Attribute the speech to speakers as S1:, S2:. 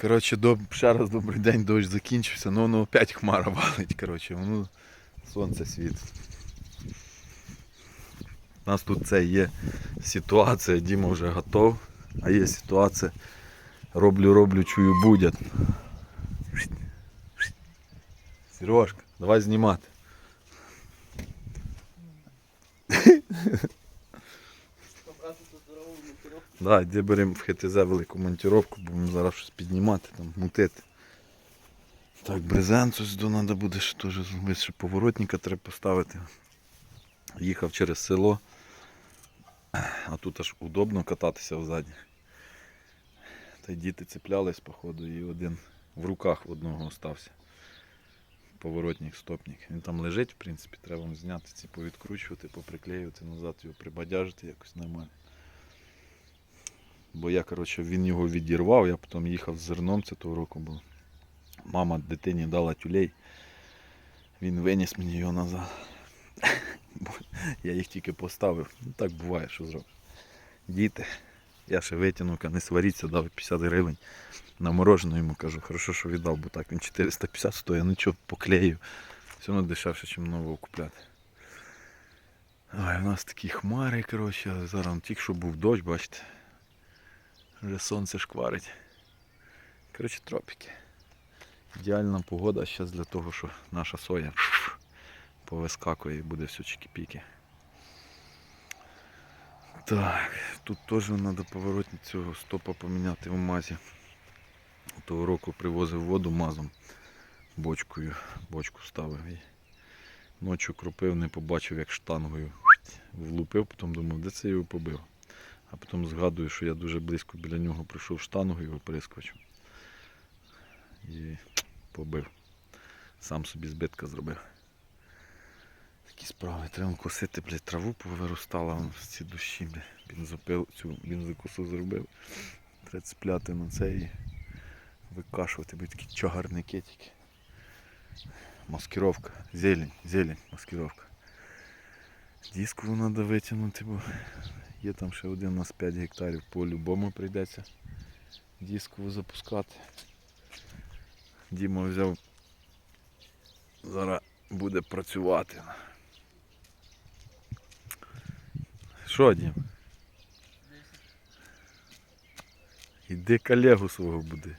S1: Коротше, доб... ще раз добрий день, дощ закінчився, ну воно опять хмара валить, коротше, воно сонце світить. У нас тут це є ситуація, Діма вже готов, а є ситуація. Роблю, роблю, чую, будять. Сережка, давай знімати. Да, де беремо в ХТЗ велику монтировку, будемо зараз щось піднімати, там, мутити. Так, брезент ось до треба буде ще теж ще поворотника треба поставити. Їхав через село, а тут аж удобно кататися взаді. Та й діти цеплялись, походу, і один в руках одного остався. Поворотник, стопник. Він там лежить, в принципі, треба зняти ці повідкручувати, поприклеювати назад, його прибадяжити якось нормально. Бо я, коротше, він його відірвав, я потім їхав з зерном, це того року було. Мама дитині дала тюлей. Він виніс мені його назад. Бо Я їх тільки поставив. Ну так буває, що зробиш. Діти. Я ще витягнув, не сваріться, дав 50 гривень. На мороженое йому кажу, хорошо, що віддав, бо так він 450 стоїть, ну чого поклею. Все одно дешевше, ніж нового купляти. Ой, у нас такі хмари, коротше, зараз тільки що був дощ, бачите. Вже сонце шкварить. Коротше, тропіки. Ідеальна погода зараз для того, що наша соя повискакує і буде все чики-піки. Так, тут теж треба поворотні цього стопа поміняти в мазі. Того року привозив воду мазом бочкою, бочку ставив і ночі кропив, не побачив, як штангою влупив, потім думав, де це його побив. А потім згадую, що я дуже близько біля нього прийшов штангу його прискочив. І побив. Сам собі збитка зробив. Такі справи. Треба косити, блядь, траву повиростала вон з ці душі, блядь. Бензопил, цю бензокосу зробив. Треба цепляти на це і викашувати, бо такі чагарники тільки. Маскировка. Зелень, зелень, маскировка. Диску треба витягнути, бо є там ще один у нас 5 гектарів, по-любому прийдеться дискову запускати. Діма взяв, зараз буде працювати. Що, Дім? Іди колегу свого буде.